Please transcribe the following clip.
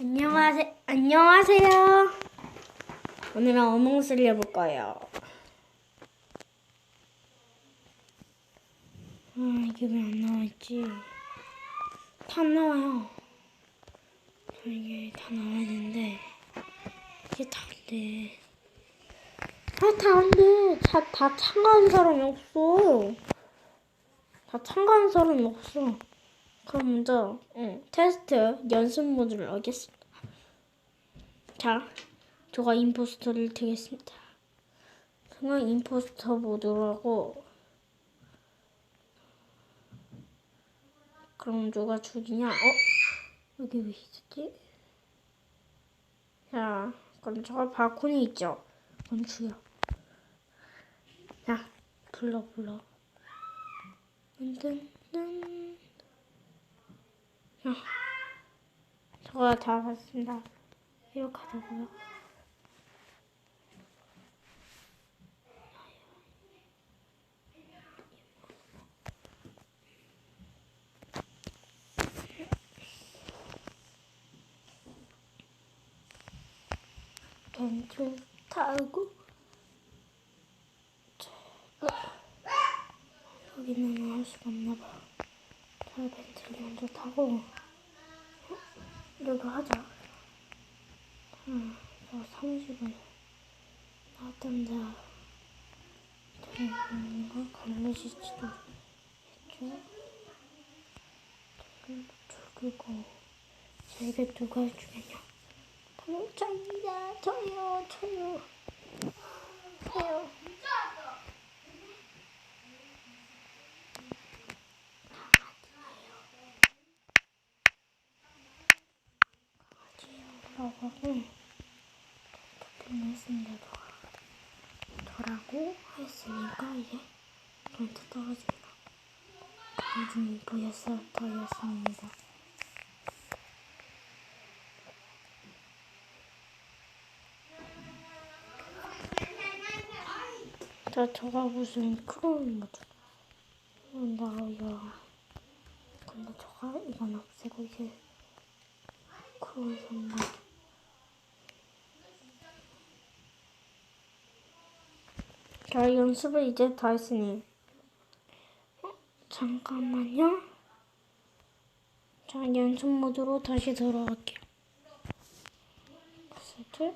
안녕하세요. 안녕하세요. 오늘은 어몽스를 해볼 거예요. 아, 이게 왜 안 나와있지? 다 안 나와요. 아, 이게 다 나와야 되는데, 이게 다 안 돼. 아, 다 안 돼. 다, 다 참가한 사람이 없어. 다 참가한 사람이 없어. 그럼 먼저 응, 테스트 연습 모드를 하겠습니다. 자, 제가 임포스터를 드겠습니다. 저는 임포스터 모드로 하고 그럼 누가 죽이냐? 어? 여기 왜 있었지? 자, 그럼 저 발코니 있죠? 그럼 죽여. 자, 불러 불러. 자, 저거 다 봤습니다. 타고 자, 어. 여기는 할 수가 없나 봐. 자, 벤트를 먼저 타고 어? 여기 하자. 응, 저 30을 나왔단다. 이거 걸리실지도 했죠. 죽이고 제게 누가 저입니다. 저요, 저요, 저요. 라고 하고 토핑을 더. 더라고 했으니까 이제 멘트 떨어집니다. 강중이 보였어 더였습니다. 자, 저가 무슨 크로운 모드 나와요. 근데 저가 이건 없애고 이제 크로 자, 연습을 이제 다 했으니. 어, 잠깐만요. 자, 연습 모드로 다시 들어갈게요. 세트.